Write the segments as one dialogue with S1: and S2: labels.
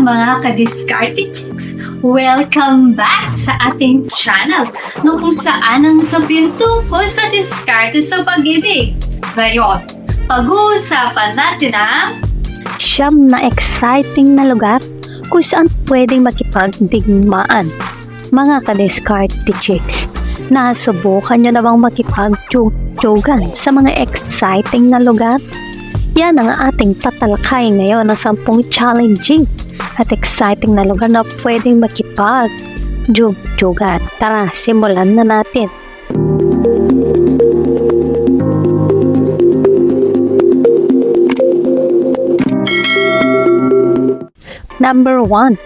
S1: mga ka-discarded chicks! Welcome back sa ating channel no kung saan ang sabihin tungkol sa discard sa pag-ibig. Ngayon, pag-uusapan natin ang
S2: siyam na exciting na lugar kung saan pwedeng makipagdigmaan. Mga ka-discard chicks, nasubukan nyo na bang makipag-tsugan sa mga exciting na lugar? Yan ang ating tatalakay ngayon na sampung challenging at exciting na lugar na pwedeng makipag jug-jugan. Tara, simulan na natin. Number 1,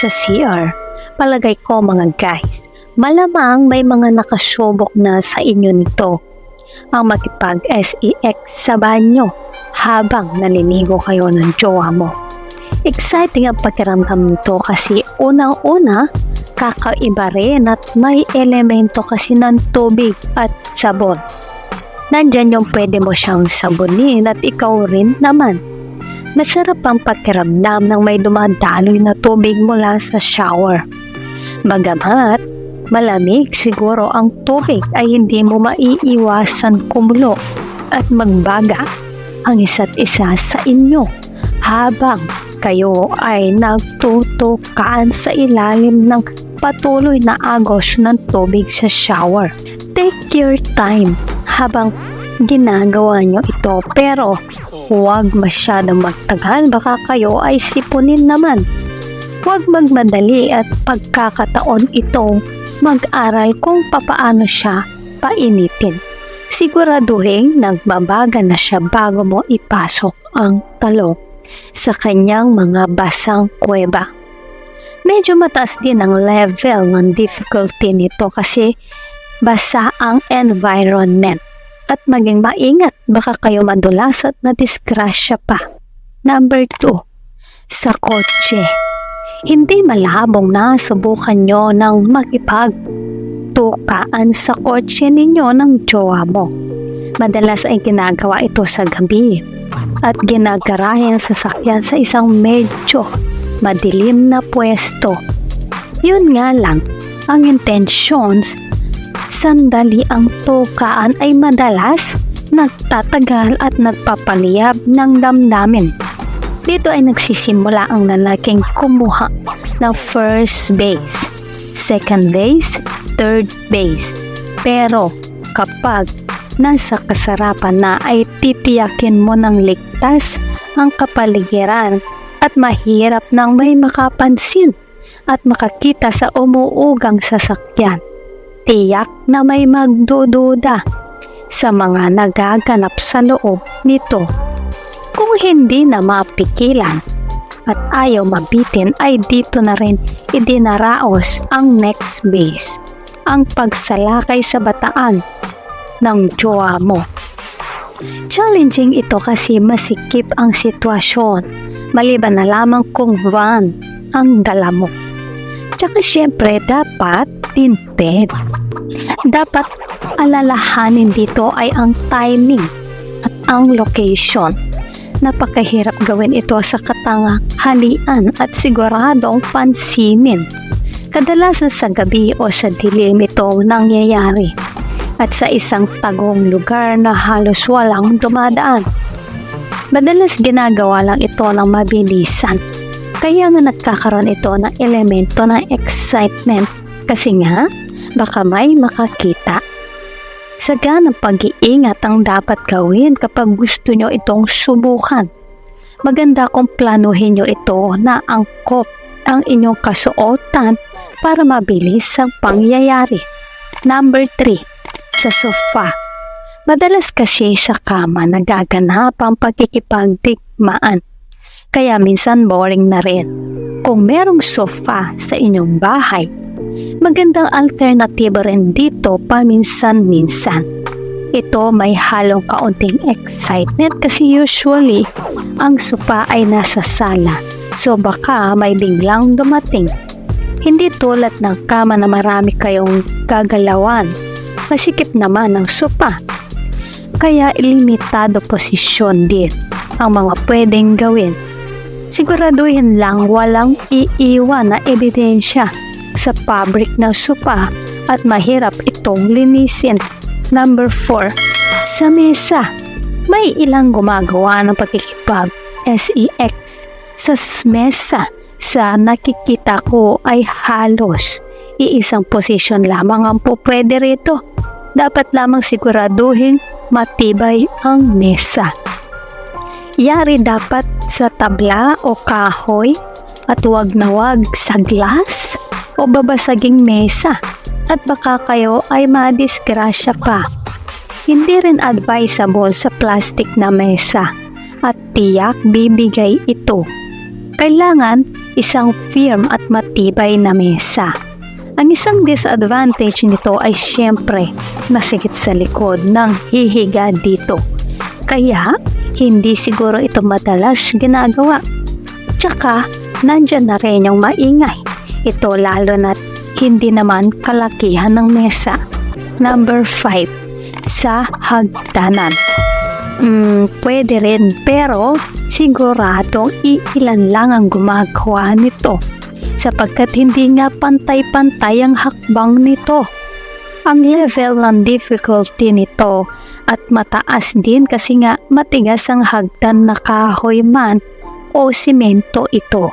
S2: sa CR. Palagay ko mga guys, malamang may mga nakasubok na sa inyo nito ang makipag-SEX sa banyo habang naliligo kayo ng jowa mo. Exciting ang pakiramdam nito kasi unang-una, kakaiba rin at may elemento kasi ng tubig at sabon. Nandyan yung pwede mo siyang sabunin at ikaw rin naman. Masarap ang pakiramdam ng may dumadaloy na tubig mula sa shower. Bagamat malamig siguro ang tubig ay hindi mo maiiwasan kumulo at magbaga ang isa't isa sa inyo habang kayo ay nagtutukaan sa ilalim ng patuloy na agos ng tubig sa shower. Take your time habang ginagawa nyo ito pero huwag masyadong magtagal baka kayo ay sipunin naman. Huwag magmadali at pagkakataon itong mag-aral kung papaano siya painitin. Siguraduhin nagbabaga na siya bago mo ipasok ang talong sa kanyang mga basang kuweba. Medyo mataas din ang level ng difficulty nito kasi basa ang environment at maging maingat baka kayo madulas at madisgrasya pa. Number 2. Sa kotse. Hindi malabong na subukan nyo ng makipagtukaan sa kotse ninyo ng jowa mo. Madalas ay ginagawa ito sa gabi at ginagarahe ang sasakyan sa isang medyo madilim na pwesto. Yun nga lang, ang intentions, sandali ang tukaan ay madalas nagtatagal at nagpapaliyab ng damdamin. Dito ay nagsisimula ang lalaking kumuha ng first base, second base, third base. Pero kapag nasa kasarapan na ay titiyakin mo ng ligtas ang kapaligiran at mahirap nang may makapansin at makakita sa umuugang sasakyan. Tiyak na may magdududa sa mga nagaganap sa loob nito. Kung hindi na mapikilan at ayaw mabitin ay dito na rin idinaraos ang next base, ang pagsalakay sa bataan ng jowa mo. Challenging ito kasi masikip ang sitwasyon, maliban na lamang kung van ang dala mo. Tsaka syempre dapat tinted. Dapat alalahanin dito ay ang timing at ang location. Napakahirap gawin ito sa katanghalian at siguradong pansinin. Kadalasan sa gabi o sa dilim ito nangyayari at sa isang tagong lugar na halos walang dumadaan. Madalas ginagawa lang ito ng mabilisan. Kaya nga nagkakaroon ito ng elemento ng excitement kasi nga baka may makakita. Sagan ng pag-iingat ang dapat gawin kapag gusto nyo itong subukan. Maganda kung planuhin nyo ito na angkop ang inyong kasuotan para mabilis ang pangyayari. Number 3 sa sofa. Madalas kasi sa kama nagaganap ang pagkikipagdigmaan. Kaya minsan boring na rin. Kung merong sofa sa inyong bahay, magandang alternatibo rin dito paminsan-minsan. Ito may halong kaunting excitement kasi usually ang sofa ay nasa sala. So baka may biglang dumating. Hindi tulad ng kama na marami kayong gagalawan masikip naman ang sopa. Kaya limitado posisyon din ang mga pwedeng gawin. Siguraduhin lang walang iiwan na ebidensya sa fabric ng sopa at mahirap itong linisin. Number 4. Sa mesa, may ilang gumagawa ng pagkikipag SEX sa mesa sa nakikita ko ay halos iisang posisyon lamang ang po pwede rito. Dapat lamang siguraduhin matibay ang mesa. Yari dapat sa tabla o kahoy at wag na wag sa glass o babasaging mesa at baka kayo ay madisgrasya pa. Hindi rin advisable sa plastic na mesa at tiyak bibigay ito. Kailangan isang firm at matibay na mesa. Ang isang disadvantage nito ay syempre masigit sa likod ng hihiga dito. Kaya hindi siguro ito madalas ginagawa. Tsaka nandyan na rin yung maingay. Ito lalo na hindi naman kalakihan ng mesa. Number 5. Sa hagdanan. Mm, pwede rin pero siguradong iilan lang ang gumagawa nito sapagkat hindi nga pantay-pantay ang hakbang nito. Ang level ng difficulty nito at mataas din kasi nga matigas ang hagdan na kahoy man o simento ito.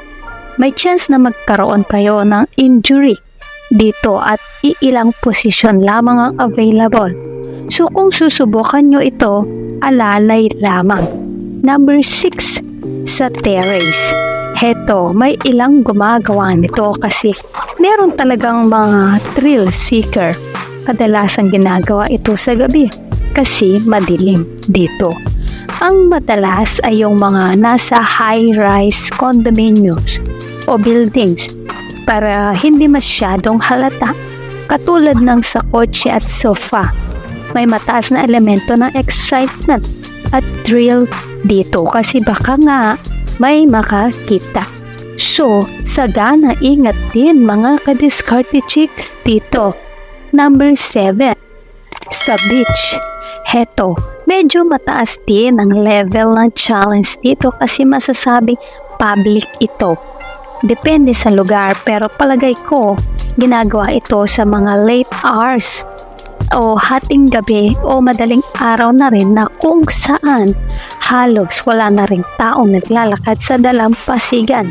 S2: May chance na magkaroon kayo ng injury dito at iilang posisyon lamang ang available. So kung susubukan nyo ito, alalay lamang. Number 6 sa terrace. Heto, may ilang gumagawa nito kasi meron talagang mga thrill seeker. Kadalasang ginagawa ito sa gabi kasi madilim dito. Ang madalas ay yung mga nasa high-rise condominiums o buildings para hindi masyadong halata katulad ng sa kotse at sofa. May mataas na elemento ng excitement at thrill dito kasi baka nga may makakita. So, sagana ingat din mga kadiskarte chicks dito. Number 7. Sa beach. Heto, medyo mataas din ang level ng challenge dito kasi masasabing public ito. Depende sa lugar pero palagay ko ginagawa ito sa mga late hours o hating gabi o madaling araw na rin na kung saan halos wala na rin taong naglalakad sa dalampasigan.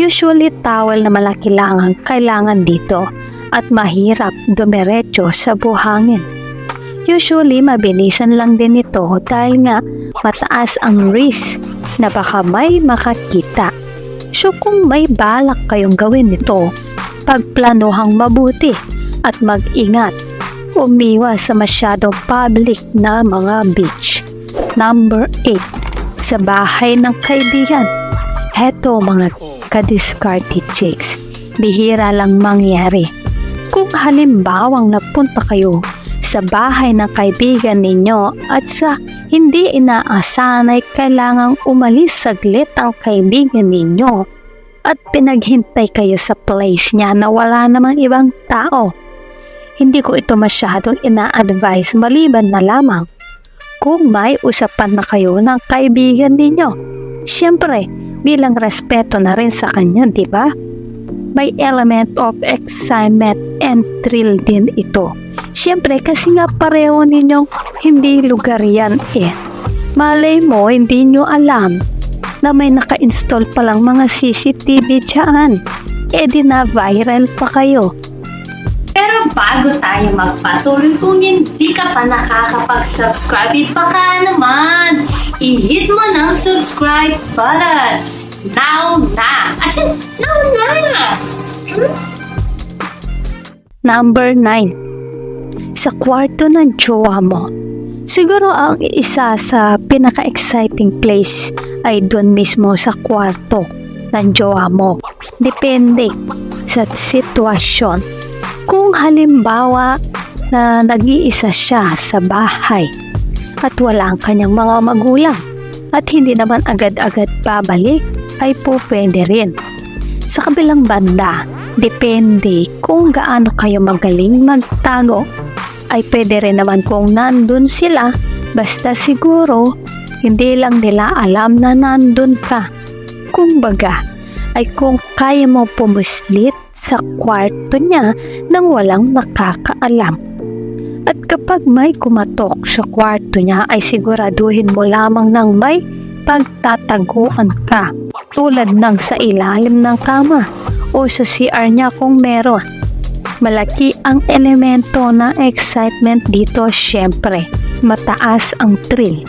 S2: Usually towel na malaki lang ang kailangan dito at mahirap dumiretso sa buhangin. Usually mabilisan lang din ito dahil nga mataas ang risk na baka may makakita. So kung may balak kayong gawin ito, pagplanuhang mabuti at mag-ingat umiwas sa masyadong public na mga beach. Number 8. Sa bahay ng kaibigan. Heto mga kadiscarded chicks. Bihira lang mangyari. Kung halimbawang napunta kayo sa bahay ng kaibigan ninyo at sa hindi inaasahan ay kailangang umalis saglit ang kaibigan ninyo at pinaghintay kayo sa place niya na wala namang ibang tao hindi ko ito masyadong ina-advise maliban na lamang kung may usapan na kayo ng kaibigan ninyo. Siyempre, bilang respeto na rin sa kanya, di ba? May element of excitement and thrill din ito. Siyempre, kasi nga pareho ninyong hindi lugar yan eh. Malay mo, hindi nyo alam na may naka-install palang mga CCTV dyan. E di na viral pa kayo.
S1: Bago tayo magpatuloy, kung hindi ka pa nakakapag-subscribe, ipaka naman! I-hit mo ng subscribe button! Now na! As in, now na! Hmm?
S2: Number 9. Sa kwarto ng jowa mo. Siguro ang isa sa pinaka-exciting place ay doon mismo sa kwarto ng jowa mo. Depende sa sitwasyon. Kung halimbawa na nag-iisa siya sa bahay at wala ang kanyang mga magulang at hindi naman agad-agad babalik ay po pwede rin. Sa kabilang banda, depende kung gaano kayo magaling magtago ay pwede rin naman kung nandun sila basta siguro hindi lang nila alam na nandun ka. Kung baga, ay kung kaya mo pumuslit sa kwarto niya nang walang nakakaalam. At kapag may kumatok sa kwarto niya ay siguraduhin mo lamang ng may pagtataguan ka tulad ng sa ilalim ng kama o sa CR niya kung meron. Malaki ang elemento ng excitement dito syempre. Mataas ang thrill.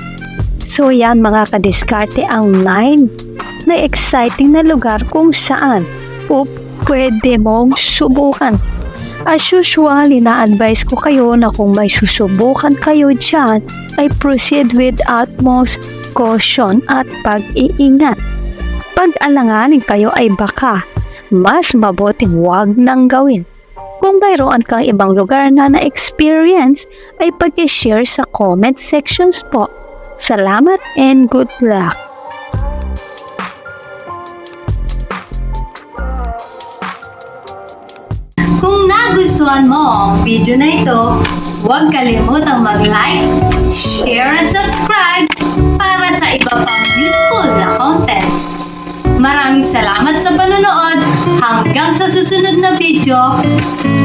S2: So yan mga kadiskarte ang 9 na exciting na lugar kung saan o pwede mong subukan. As usual, ina-advise ko kayo na kung may susubukan kayo dyan, ay proceed with utmost caution at pag-iingat. Pag-alanganin kayo ay baka mas mabuting wag nang gawin. Kung mayroon kang ibang lugar na na-experience, ay pag-share sa comment sections po. Salamat and good luck!
S1: Nagustuhan mo ang video na ito, huwag kalimutang mag-like, share at subscribe para sa iba pang useful na content. Maraming salamat sa panonood. Hanggang sa susunod na video.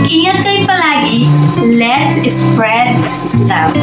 S1: Ingat kayo palagi. Let's spread love.